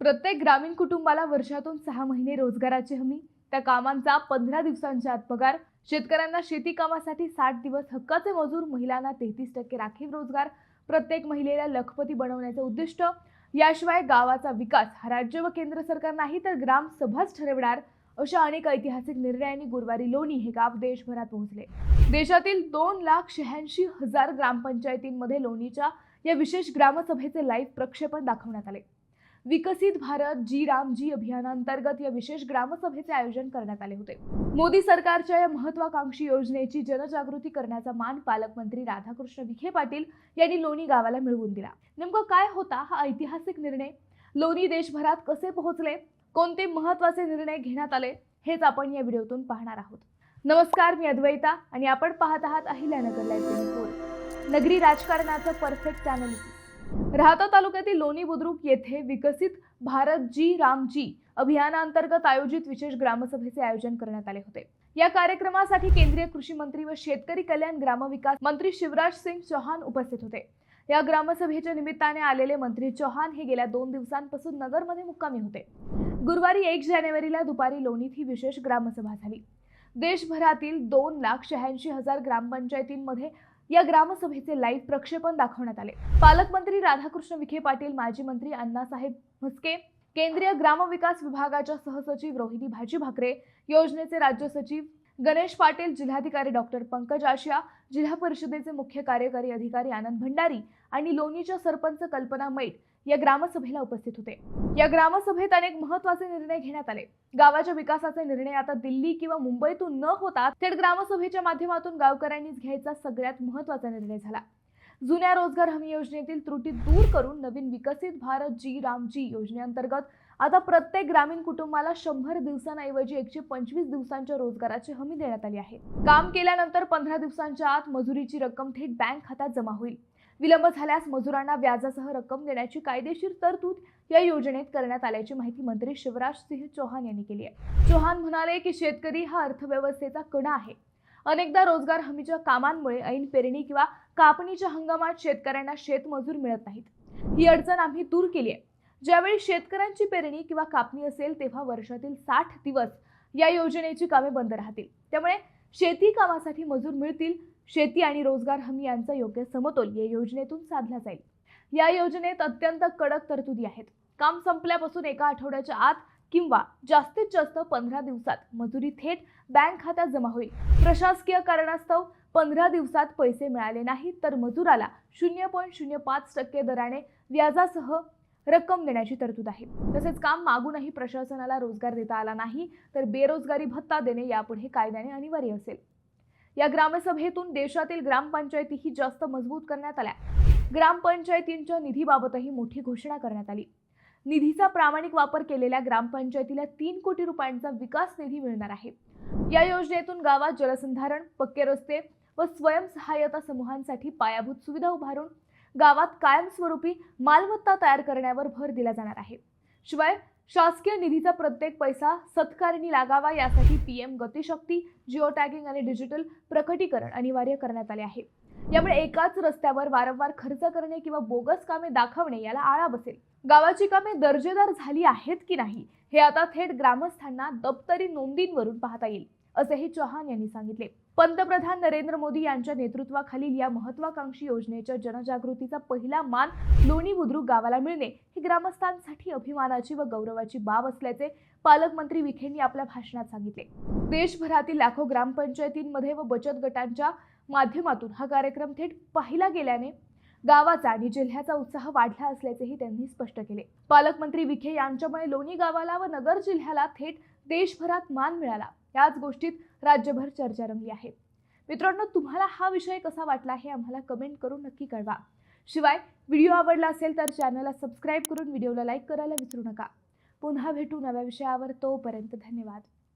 प्रत्येक ग्रामीण कुटुंबाला वर्षातून सहा महिने रोजगाराची हमी त्या कामांचा पंधरा दिवसांच्या आत पगार शेतकऱ्यांना शेती कामासाठी साठ दिवस हक्काचे मजूर महिलांना तेहतीस टक्के राखीव रोजगार प्रत्येक महिलेला लखपती बनवण्याचं उद्दिष्ट. याशिवाय गावाचा विकास हा राज्य व केंद्र सरकार नाही तर ग्रामसभाच ठरवणार अशा अनेक ऐतिहासिक निर्णयांनी गुरुवारी लोणी हे गाव देशभरात पोहोचले. देशातील दोन लाख शहाऐंशी हजार ग्रामपंचायतींमध्ये लोणीच्या या विशेष ग्रामसभेचे लाईव्ह प्रक्षेपण दाखवण्यात आले. विकसित भारत जी राम जी अभियानांतर्गत या विशेष ग्रामसभेचे आयोजन करण्यात आले होते. मोदी सरकारच्या या महत्वाकांक्षी योजनेची जनजागृती करण्याचा मान पालकमंत्री राधाकृष्ण विखे पाटील यांनी लोणी गावाला मिळवून दिला. नेमकं काय होता हा ऐतिहासिक निर्णय? लोणी देशभरात कसे पोहोचले? कोणते महत्त्वाचे निर्णय घेण्यात आले? हेच आपण या व्हिडिओतून पाहणार आहोत. नमस्कार मी अद्वैता आणि आपण पाहत आहात अहिल्यानगर लाईव्ह नगरी राजकारणाचं परफेक्ट अनालिसिस राहता तालुक्यातील लोणी बुद्रुक येथे विकसित भारत जी रामजी अभियानांतर्गत आयोजित विशेष ग्रामसभेचे आयोजन करण्यात आले होते. या कार्यक्रमासाठी केंद्रीय कृषी मंत्री व शेतकरी कल्याण ग्रामविकास मंत्री शिवराज सिंग चौहान उपस्थित होते. या ग्रामसभेच्या निमित्ताने आलेले मंत्री चौहान हे गेल्या दोन दिवसांपासून नगरमध्ये मुक्कामी होते. गुरुवारी एक जानेवारीला दुपारी लोणीत ही विशेष ग्रामसभा झाली. देशभरातील दोन लाख शहाऐंशी हजार ग्रामपंचायतींमध्ये या ग्रामसभेचे लाईव्ह प्रक्षेपण दाखवण्यात आले. पालकमंत्री राधाकृष्ण विखे पाटील माजी मंत्री अण्णासाहेब म्हस्के केंद्रीय ग्रामविकास विभागाच्या सहसचिव रोहिणी भाजी भाकरे योजनेचे राज्य सचिव गणेश पाटील जिल्हाधिकारी डॉक्टर पंकज आशिया जिल्हा परिषदेचे मुख्य कार्यकारी अधिकारी आनंद भंडारी आणि लोणीच्या सरपंच कल्पना मैट या ग्रामसभेला उपस्थित होते. या ग्रामसभेत अनेक महत्त्वाचे निर्णय घेण्यात आले. गावाच्या विकासाचे निर्णय आता दिल्ली किंवा मुंबईतून न होता थेट ग्रामसभेच्या माध्यमातून गावकऱ्यांनीच घ्यायचा सगळ्यात महत्त्वाचा निर्णय झाला. जुन्या रोजगार हमी योजनेतील त्रुटी दूर करून नवीन विकसित भारत जी राम जी योजनेअंतर्गत आता प्रत्येक ग्रामीण कुटुंबाला शंभर दिवसांऐवजी एकशे पंचवीस दिवसांच्या रोजगाराची हमी देण्यात आली आहे. काम केल्यानंतर पंधरा दिवसांच्या आत मजुरीची रक्कम थेट बँक खात्यात जमा होईल. विलंब झाल्यास मजुरांना व्याजासह रक्कम देण्याची कायदेशीर तरतूद या योजनेत करण्यात आल्याची माहिती मंत्री शिवराज सिंह चौहान यांनी केली आहे. चौहान म्हणाले की शेतकरी हा अर्थव्यवस्थेचा कणा आहे. अनेकदा रोजगार हमीच्या कामांमुळे ऐन पेरणी किंवा कापणीच्या हंगामात शेतकऱ्यांना शेतमजूर मिळत नाहीत. ही अडचण आम्ही दूर केली आहे. ज्यावेळी शेतकऱ्यांची पेरणी किंवा कापणी असेल तेव्हा वर्षातील साठ दिवस या योजनेची कामे बंद राहतील. त्यामुळे शेती कामासाठी मजूर मिळतील शेती आणि रोजगार हमी यांचा योग्य समतोल या योजनेतून साधला जाईल. या योजनेत अत्यंत कडक तरतुदी आहेत. काम संपल्यापासून एका आठवड्याच्या आत किंवा जास्तीत जास्त पंधरा दिवसात मजुरी थेट बँक खात्यात जमा होईल. प्रशासकीय कारणास्तव पंधरा दिवसात पैसे मिळाले नाहीत तर मजुराला शून्य पॉईंट शून्य पाच टक्के दराने व्याजासह रक्कम देण्याची तरतूद आहे. तसेच काम मागूनही प्रशासनाला रोजगार देता आला नाही तर बेरोजगारी भत्ता देणे यापुढे कायद्याने अनिवार्य असेल. या ग्रामसभेतून देशातील ग्रामपंचायतीही जास्त मजबूत करण्यात आल्या. ग्रामपंचायतींच्या निधीबाबतही मोठी घोषणा करण्यात आली. निधीचा प्रामाणिक वापर केलेल्या ग्रामपंचायतीला तीन कोटी रुपयांचा विकास निधी मिळणार आहे. या योजनेतून गावात जलसंधारण पक्के रस्ते व स्वयंसहाय्यता समूहांसाठी पायाभूत सुविधा उभारून गावात कायमस्वरूपी मालमत्ता तयार करण्यावर भर दिला जाणार आहे. शिवाय शासकीय निधीचा प्रत्येक पैसा सत्कारणी लागावा यासाठी पीएम गतिशक्ती जिओ टॅगिंग आणि डिजिटल प्रकटीकरण अनिवार्य करण्यात आले आहे. यामुळे एकाच रस्त्यावर वारंवार खर्च करणे किंवा बोगस कामे दाखवणे याला आळा बसेल. गावाची कामे दर्जेदार झाली आहेत की नाही हे आता थेट ग्रामस्थांना दप्तरी नोंदींवरून पाहता येईल. असेही चौहान यांनी सांगितले. पंतप्रधान नरेंद्र मोदी यांच्या नेतृत्वाखालील या महत्वाकांक्षी योजनेच्या जनजागृतीचा पहिला मान लोणी बुद्रुक गावाला मिळणे ही ग्रामस्थांसाठी अभिमानाची व गौरवाची बाब असल्याचे पालकमंत्री विखेंनी आपल्या भाषणात सांगितले. देशभरातील लाखो ग्रामपंचायतींमध्ये व बचत गटांच्या माध्यमातून हा कार्यक्रम थेट पाहिला गेल्याने गावाचा आणि जिल्ह्याचा उत्साह वाढला असल्याचेही त्यांनी स्पष्ट केले. पालकमंत्री विखे यांच्यामुळे लोणी गावाला व नगर जिल्ह्याला थेट देशभरात मान मिळाला. याच गोष्टीत राज्यभर चर्चा रंगली आहे. मित्रांनो तुम्हाला हा विषय कसा वाटला हे आम्हाला कमेंट करून नक्की कळवा. शिवाय व्हिडिओ आवडला असेल तर चॅनलला सबस्क्राईब करून व्हिडिओला लाईक करायला विसरू नका. पुन्हा भेटू नव्या विषयावर तोपर्यंत धन्यवाद.